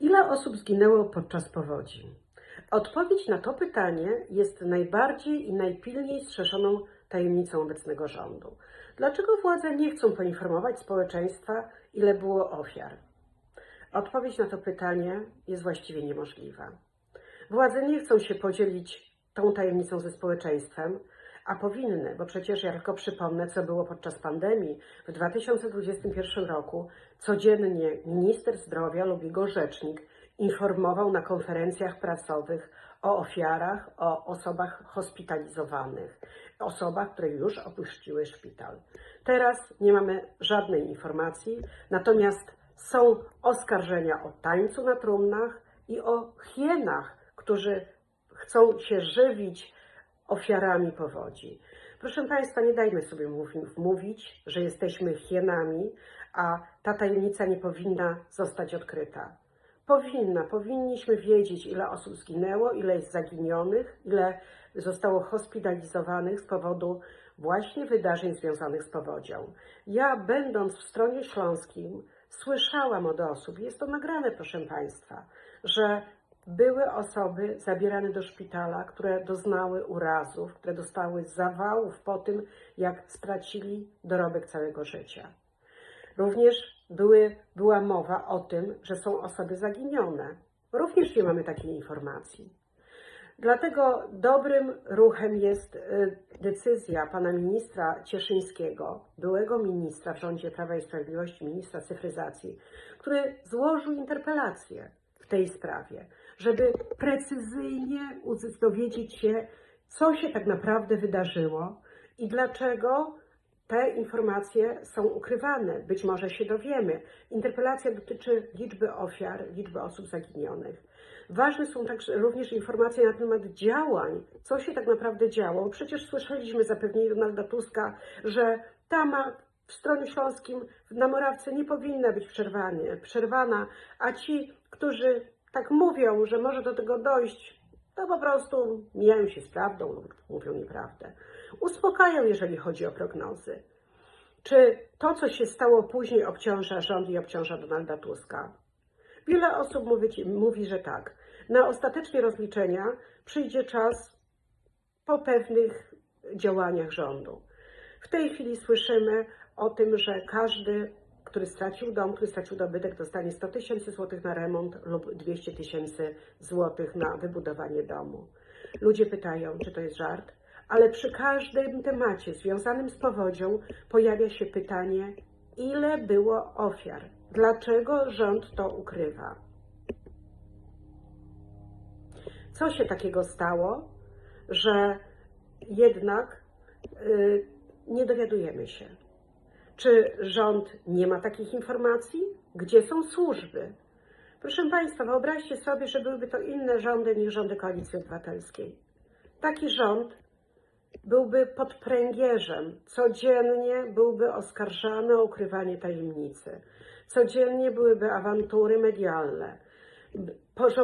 Ile osób zginęło podczas powodzi? Odpowiedź na to pytanie jest najbardziej i najpilniej strzeżoną tajemnicą obecnego rządu. Dlaczego władze nie chcą poinformować społeczeństwa, ile było ofiar? Odpowiedź na to pytanie jest właściwie niemożliwa. Władze nie chcą się podzielić tą tajemnicą ze społeczeństwem, a powinny, bo przecież ja tylko przypomnę, co było podczas pandemii. W 2021 roku codziennie minister zdrowia lub jego rzecznik informował na konferencjach prasowych o ofiarach, o osobach hospitalizowanych, osobach, które już opuściły szpital. Teraz nie mamy żadnej informacji, natomiast są oskarżenia o tańcu na trumnach i o hienach, którzy chcą się żywić ofiarami powodzi. Proszę Państwa, nie dajmy sobie mów- mówić, że jesteśmy hienami, a ta tajemnica nie powinna zostać odkryta. Powinna, powinniśmy wiedzieć, ile osób zginęło, ile jest zaginionych, ile zostało hospitalizowanych z powodu właśnie wydarzeń związanych z powodzią. Ja, będąc w stronie śląskim, słyszałam od osób, jest to nagrane, proszę Państwa, że były osoby zabierane do szpitala, które doznały urazów, które dostały zawałów po tym, jak stracili dorobek całego życia. Również były, była mowa o tym, że są osoby zaginione. Również nie mamy takiej informacji. Dlatego dobrym ruchem jest y, decyzja pana ministra Cieszyńskiego, byłego ministra w rządzie Prawa i Sprawiedliwości, ministra cyfryzacji, który złożył interpelację w tej sprawie, żeby precyzyjnie dowiedzieć się, co się tak naprawdę wydarzyło i dlaczego te informacje są ukrywane. Być może się dowiemy. Interpelacja dotyczy liczby ofiar, liczby osób zaginionych. Ważne są także również informacje na temat działań, co się tak naprawdę działo. Przecież słyszeliśmy zapewnienie Donalda Tuska, że tama w stronie śląskim na Morawce nie powinna być przerwana, a ci, którzy tak mówią, że może do tego dojść, to po prostu mijają się z prawdą lub mówią nieprawdę. Uspokajają, jeżeli chodzi o prognozy. Czy to, co się stało później, obciąża rząd i obciąża Donalda Tuska? Wiele osób mówi, mówi, że tak. Na ostateczne rozliczenia przyjdzie czas po pewnych działaniach rządu. W tej chwili słyszymy o tym, że każdy, który stracił dom, który stracił dobytek, dostanie 100 tysięcy złotych na remont lub 200 tysięcy złotych na wybudowanie domu. Ludzie pytają, czy to jest żart, ale przy każdym temacie związanym z powodzią pojawia się pytanie, ile było ofiar? Dlaczego rząd to ukrywa? Co się takiego stało, że jednak y, nie dowiadujemy się? Czy rząd nie ma takich informacji? Gdzie są służby? Proszę Państwa, wyobraźcie sobie, że byłyby to inne rządy niż rządy Koalicji Obywatelskiej. Taki rząd byłby pod pręgierzem, codziennie byłby oskarżany o ukrywanie tajemnicy, codziennie byłyby awantury medialne,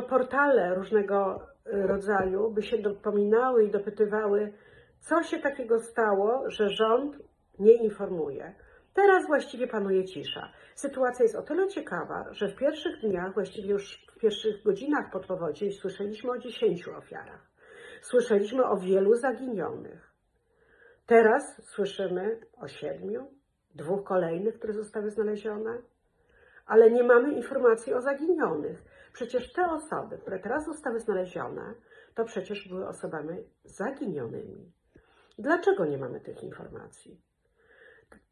portale różnego rodzaju by się dopominały i dopytywały, co się takiego stało, że rząd nie informuje. Teraz właściwie panuje cisza. Sytuacja jest o tyle ciekawa, że w pierwszych dniach, właściwie już w pierwszych godzinach po powodzi, słyszeliśmy o 10 ofiarach. Słyszeliśmy o wielu zaginionych. Teraz słyszymy o siedmiu, dwóch kolejnych, które zostały znalezione, ale nie mamy informacji o zaginionych. Przecież te osoby, które teraz zostały znalezione, to przecież były osobami zaginionymi. Dlaczego nie mamy tych informacji?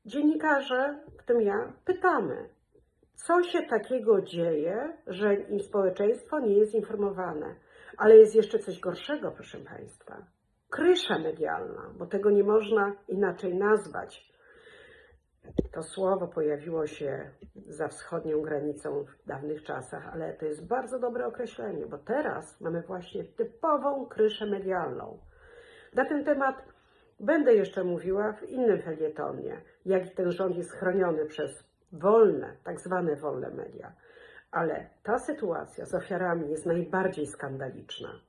Dziennikarze, w tym ja, pytamy, co się takiego dzieje, że społeczeństwo nie jest informowane. Ale jest jeszcze coś gorszego, proszę Państwa. Krysza medialna, bo tego nie można inaczej nazwać. To słowo pojawiło się za wschodnią granicą w dawnych czasach, ale to jest bardzo dobre określenie, bo teraz mamy właśnie typową kryszę medialną. Na ten temat będę jeszcze mówiła w innym felietonie, jak ten rząd jest chroniony przez wolne, tak zwane wolne media. Ale ta sytuacja z ofiarami jest najbardziej skandaliczna,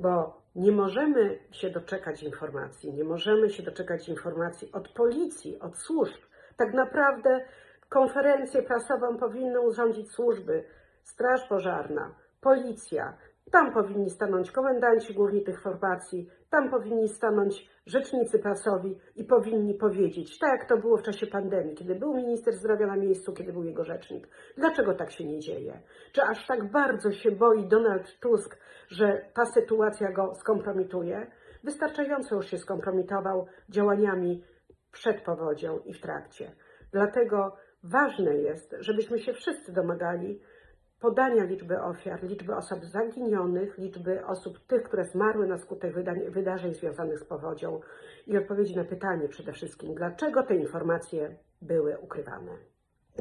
bo nie możemy się doczekać informacji, nie możemy się doczekać informacji od policji, od służb. Tak naprawdę konferencję prasową powinny urządzić służby Straż Pożarna, Policja, tam powinni stanąć komendanci główni tych formacji, tam powinni stanąć rzecznicy prasowi i powinni powiedzieć, tak jak to było w czasie pandemii, kiedy był minister zdrowia na miejscu, kiedy był jego rzecznik. Dlaczego tak się nie dzieje? Czy aż tak bardzo się boi Donald Tusk, że ta sytuacja go skompromituje? Wystarczająco już się skompromitował działaniami przed powodzią i w trakcie. Dlatego ważne jest, żebyśmy się wszyscy domagali podania liczby ofiar, liczby osób zaginionych, liczby osób tych, które zmarły na skutek wydarzeń związanych z powodzią i odpowiedzi na pytanie przede wszystkim, dlaczego te informacje były ukrywane.